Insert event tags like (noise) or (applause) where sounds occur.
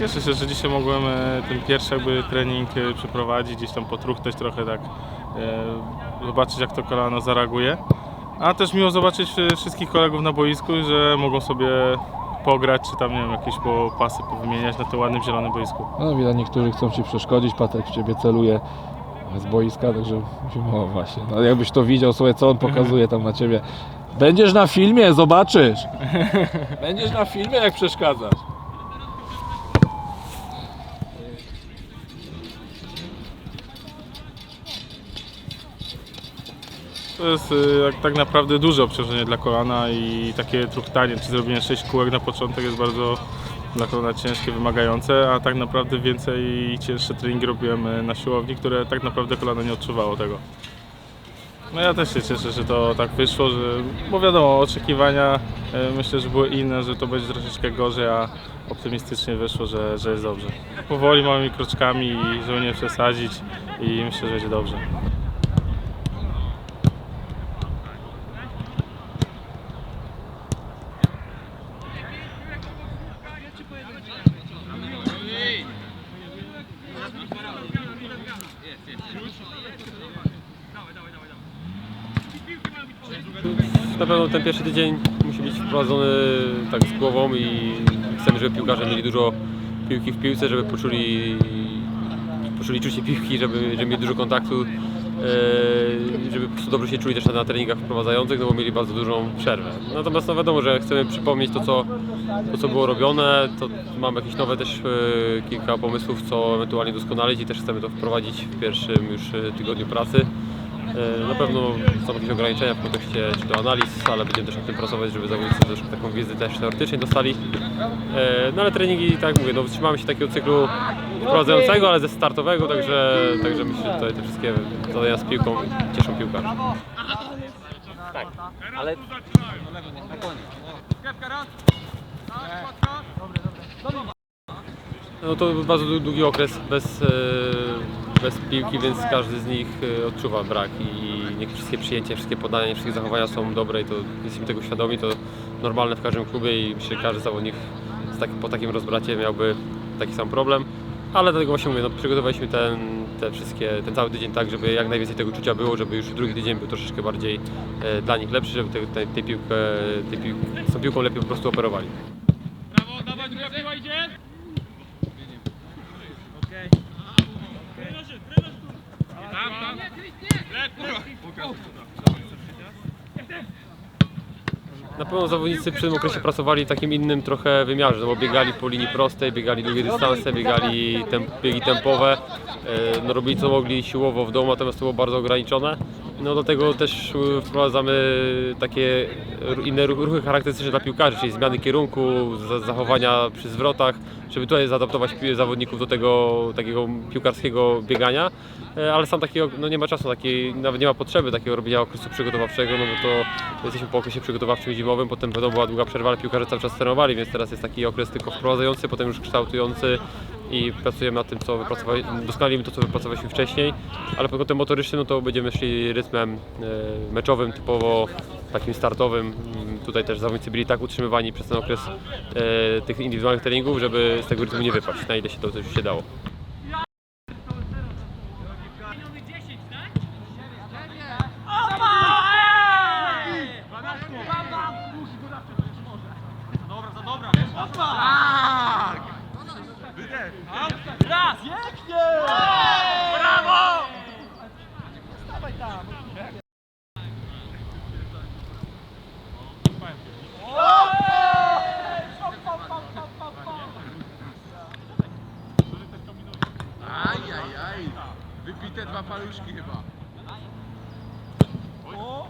Cieszę się, że dzisiaj mogłem e, ten pierwszy jakby trening e, przeprowadzić, gdzieś tam potruchtać trochę tak, e, zobaczyć jak to kolano zareaguje. A też miło zobaczyć wszystkich kolegów na boisku, że mogą sobie pograć, czy tam nie wiem, jakieś po pasy powymieniać na tym ładnym zielonym boisku. No widać, niektórzy chcą Ci przeszkodzić, Patryk w Ciebie celuje z boiska, także o właśnie, no jakbyś to widział, słuchaj, co on pokazuje tam na Ciebie. Będziesz na filmie, zobaczysz! (laughs) Będziesz na filmie, jak przeszkadzasz. To jest y, tak naprawdę duże obciążenie dla kolana i takie truchtanie, czy zrobienie 6 kółek na początek jest bardzo dla kolana ciężkie, wymagające, a tak naprawdę więcej i cięższe treningi robiłem y, na siłowni, które tak naprawdę kolano nie odczuwało tego. No ja też się cieszę, że to tak wyszło, że, bo wiadomo, oczekiwania y, myślę, że były inne, że to będzie troszeczkę gorzej, a optymistycznie wyszło, że, że jest dobrze. Powoli, małymi kroczkami, żeby nie przesadzić i myślę, że będzie dobrze. Na pewno ten pierwszy tydzień musi być wprowadzony tak z głową i chcemy, żeby piłkarze mieli dużo piłki w piłce, żeby poczuli, poczuli czucie piłki, żeby, żeby mieli dużo kontaktu, e, żeby po prostu dobrze się czuli też na treningach wprowadzających, no bo mieli bardzo dużą przerwę. Natomiast no wiadomo, że chcemy przypomnieć to, co, to, co było robione, to mamy jakieś nowe też e, kilka pomysłów, co ewentualnie doskonalić i też chcemy to wprowadzić w pierwszym już e, tygodniu pracy. E, Na pewno są jakieś ograniczenia w kontekście czy to analiz, ale będziemy też nad tym pracować, żeby zawodnicy też taką wiedzę też teoretycznie dostali. E, No ale treningi, tak jak mówię, no trzymamy się takiego cyklu wprowadzającego, ale ze startowego, także, także myślę, że tutaj te wszystkie zadania z piłką cieszą piłkarzy. No to bardzo dłu- długi okres bez, e, bez piłki, więc każdy z nich e, odczuwa brak i nie wszystkie przyjęcia, wszystkie podania, wszystkie zachowania są dobre i to jesteśmy tego świadomi, to normalne w każdym klubie i myślę, że każdy zawodnik tak, po takim rozbracie miałby taki sam problem. Ale dlatego właśnie mówię, no, przygotowaliśmy ten, te wszystkie, ten cały tydzień tak, żeby jak najwięcej tego czucia było, żeby już drugi tydzień był troszeczkę bardziej e, dla nich lepszy, żeby te, te, piłkę, tej pił, z tą piłką lepiej po prostu operowali. Na pewno zawodnicy przy tym okresie pracowali w takim innym trochę wymiarze, no bo biegali po linii prostej, biegali długie dystanse, biegali biegi tempowe, e, no robili co mogli siłowo w domu, natomiast to było bardzo ograniczone. No do tego też e, wprowadzamy takie inne ru- ruchy charakterystyczne dla piłkarzy, czyli zmiany kierunku, za- zachowania przy zwrotach, żeby tutaj zaadaptować zawodników do tego takiego piłkarskiego biegania, E, ale sam takiego, no nie ma czasu, takiej, nawet nie ma potrzeby takiego robienia okresu przygotowawczego, no bo to jesteśmy po okresie przygotowawczym zimowym, potem wiadomo była długa przerwa, ale piłkarze cały czas trenowali, więc teraz jest taki okres tylko wprowadzający, potem już kształtujący i pracujemy nad tym, co wypracowali, doskonalimy to, co wypracowaliśmy wcześniej, ale pod kątem motorycznym, no to będziemy szli rytmem e, meczowym, typowo takim startowym. Mm, Tutaj też zawodnicy byli tak utrzymywani przez ten okres e, tych indywidualnych treningów, żeby z tego rytmu nie wypaść, na ile się to też Aj, aj, aj. Wypite dwa paluszki chyba. O,